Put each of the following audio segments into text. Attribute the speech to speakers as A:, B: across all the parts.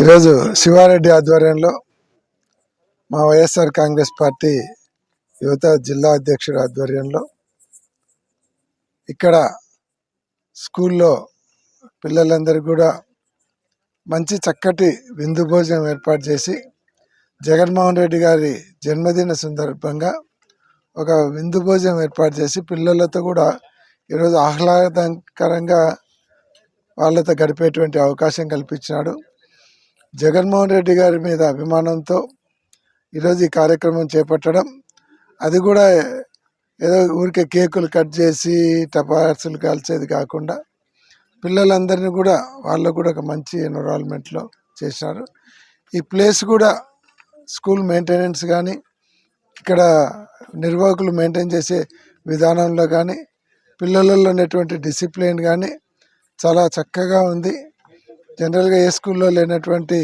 A: ఈరోజు శివారెడ్డి ఆధ్వర్యంలో మా వైఎస్ఆర్ కాంగ్రెస్ పార్టీ యువత జిల్లా అధ్యక్షుడి ఆధ్వర్యంలో ఇక్కడ స్కూల్లో పిల్లలందరూ కూడా మంచి చక్కటి విందు భోజనం ఏర్పాటు చేసి జగన్మోహన్ రెడ్డి గారి జన్మదిన సందర్భంగా ఒక విందు భోజనం ఏర్పాటు చేసి పిల్లలతో కూడా ఈరోజు ఆహ్లాదకరంగా వాళ్ళతో గడిపేటువంటి అవకాశం కల్పించినాడు. జగన్మోహన్ రెడ్డి గారి మీద అభిమానంతో ఈరోజు ఈ కార్యక్రమం చేపట్టడం అది కూడా ఏదో ఊరికే కేకులు కట్ చేసి టపాసులు కాల్చేది కాకుండా పిల్లలందరినీ కూడా వాళ్ళు కూడా ఒక మంచి ఎన్విరాన్మెంట్లో చేశారు. ఈ ప్లేస్ కూడా స్కూల్ మెయింటెనెన్స్ కానీ ఇక్కడ నిర్వాహకులు మెయింటైన్ చేసే విధానంలో కానీ పిల్లలలో ఉన్నటువంటి డిసిప్లిన్ కానీ చాలా చక్కగా ఉంది. జనరల్గా ఏ స్కూల్లో లేనటువంటి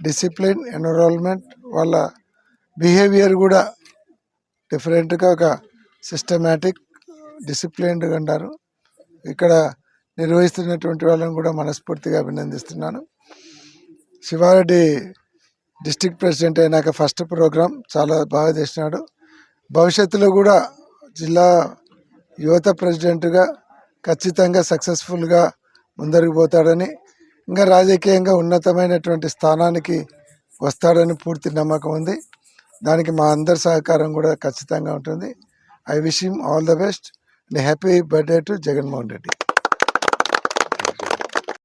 A: డిసిప్లిన్ ఎన్విరాన్మెంట్ వాళ్ళ బిహేవియర్ కూడా డిఫరెంట్గా ఒక సిస్టమేటిక్ డిసిప్లిన్డ్ అంటారు ఇక్కడ నిర్వహిస్తున్నటువంటి వాళ్ళని కూడా మనస్ఫూర్తిగా అభినందిస్తున్నాను. శివారెడ్డి డిస్టిక్ ప్రెసిడెంట్ అయినాక ఫస్ట్ ప్రోగ్రాం చాలా బాగా చేసినాడు. భవిష్యత్తులో కూడా జిల్లా యువత ప్రెసిడెంట్గా ఖచ్చితంగా సక్సెస్ఫుల్గా ముందరికి పోతాడని ఇంకా రాజకీయంగా ఉన్నతమైనటువంటి స్థానానికి వస్తాడని పూర్తి నమ్మకం ఉంది. దానికి మా అందరి సహకారం కూడా ఖచ్చితంగా ఉంటుంది. I wish him all the best and happy birthday to Jaganmohan Reddy.